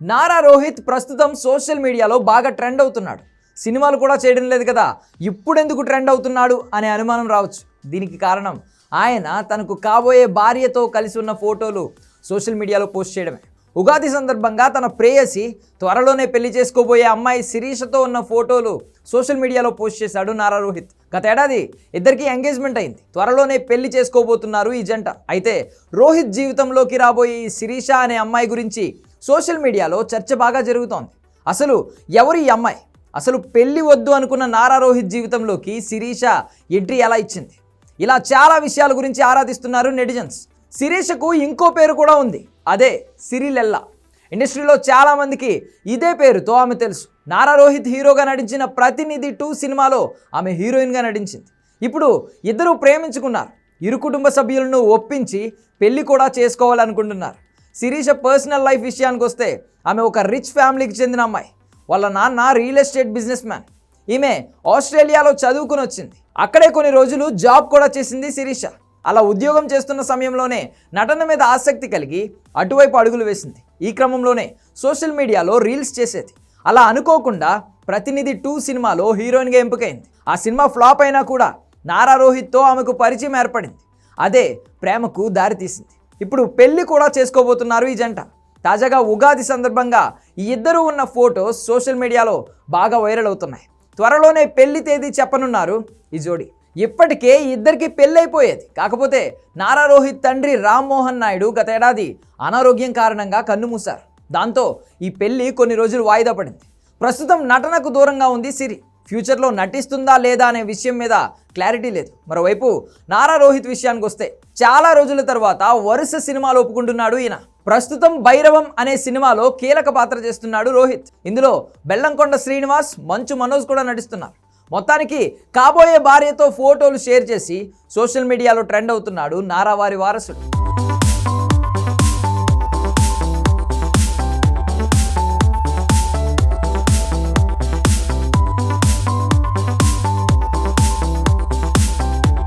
నారా రోహిత్ ప్రస్తుతం సోషల్ మీడియాలో బాగా ట్రెండ్ అవుతున్నాడు. సినిమాలు కూడా చేయడం లేదు కదా. ఇప్పుడెందుకు ట్రెండ్ అవుతున్నాడు అనే అనుమానం రావచ్చు. దీనికి కారణం ఆయన తనకు కాబోయే భార్యతో కలిసి ఉన్న ఫోటోలు సోషల్ మీడియాలో పోస్ట్ చేయడమే. ఉగాది సందర్భంగా తన ప్రేయసి త్వరలోనే పెళ్ళి చేసుకోబోయే అమ్మాయి శిరీషతో ఉన్న ఫోటోలు సోషల్ మీడియాలో పోస్ట్ చేశాడు నారా రోహిత్. గత ఏడాది ఇద్దరికి ఎంగేజ్మెంట్ అయింది. త్వరలోనే పెళ్ళి చేసుకోబోతున్నారు ఈ జంట. అయితే రోహిత్ జీవితంలోకి రాబోయే ఈ శిరీష అనే అమ్మాయి గురించి సోషల్ మీడియాలో చర్చ బాగా జరుగుతోంది. అసలు ఎవరు ఈ అమ్మాయి? అసలు పెళ్ళి వద్దు అనుకున్న నారా రోహిత్ జీవితంలోకి శిరీష ఎంట్రీ ఎలా ఇచ్చింది? ఇలా చాలా విషయాల గురించి ఆరాధిస్తున్నారు నెటిజన్స్. శిరీషకు ఇంకో పేరు కూడా ఉంది. అదే సిరిలెల్లా ఇండస్ట్రీలో చాలామందికి ఇదే పేరుతో ఆమె తెలుసు. నారా రోహిత్ హీరోగా నటించిన ప్రతినిధి టూ సినిమాలో ఆమె హీరోయిన్గా నటించింది. ఇప్పుడు ఇద్దరూ ప్రేమించుకున్నారు. ఇరు కుటుంబ సభ్యులను ఒప్పించి పెళ్ళి కూడా చేసుకోవాలనుకుంటున్నారు. శిరీష పర్సనల్ లైఫ్ విషయానికి వస్తే ఆమె ఒక రిచ్ ఫ్యామిలీకి చెందిన అమ్మాయి. వాళ్ళ నాన్న రియల్ ఎస్టేట్ బిజినెస్ మ్యాన్ ఈమె ఆస్ట్రేలియాలో చదువుకుని వచ్చింది. అక్కడే కొన్ని రోజులు జాబ్ కూడా చేసింది శిరీష. అలా ఉద్యోగం చేస్తున్న సమయంలోనే నటన మీద ఆసక్తి కలిగి అటువైపు అడుగులు వేసింది. ఈ క్రమంలోనే సోషల్ మీడియాలో రీల్స్ చేసేది. అలా అనుకోకుండా ప్రతినిధి టూ సినిమాలో హీరోయిన్గా ఎంపికైంది. ఆ సినిమా ఫ్లాప్ అయినా కూడా నారా రోహిత్తో ఆమెకు పరిచయం ఏర్పడింది. అదే ప్రేమకు దారితీసింది. ఇప్పుడు పెళ్ళి కూడా చేసుకోబోతున్నారు ఈ జంట. తాజాగా ఉగాది సందర్భంగా ఈ ఇద్దరు ఉన్న ఫోటోస్ సోషల్ మీడియాలో బాగా వైరల్ అవుతున్నాయి. త్వరలోనే పెళ్ళి తేదీ చెప్పనున్నారు ఈ జోడి. ఇప్పటికే ఈ ఇద్దరికి పెళ్ళైపోయేది. కాకపోతే నారా రోహిత్ తండ్రి రామ్మోహన్ నాయుడు గత ఏడాది అనారోగ్యం కారణంగా కన్నుమూశారు దాంతో ఈ పెళ్ళి కొన్ని రోజులు వాయిదా పడింది. ప్రస్తుతం నటనకు దూరంగా ఉంది సిరి. ఫ్యూచర్లో నటిస్తుందా లేదా అనే విషయం మీద క్లారిటీ లేదు. మరోవైపు నారా రోహిత్ విషయానికి వస్తే చాలా రోజుల తర్వాత వరుస సినిమాలు ఒప్పుకుంటున్నాడు ఈయన. ప్రస్తుతం భైరవం అనే సినిమాలో కీలక పాత్ర చేస్తున్నాడు రోహిత్. ఇందులో బెల్లంకొండ శ్రీనివాస్ మంచు మనోజ్ కూడా నటిస్తున్నారు. మొత్తానికి కాబోయే భార్యతో ఫోటోలు షేర్ చేసి సోషల్ మీడియాలో ట్రెండ్ అవుతున్నాడు నారా వారి వారసుడు.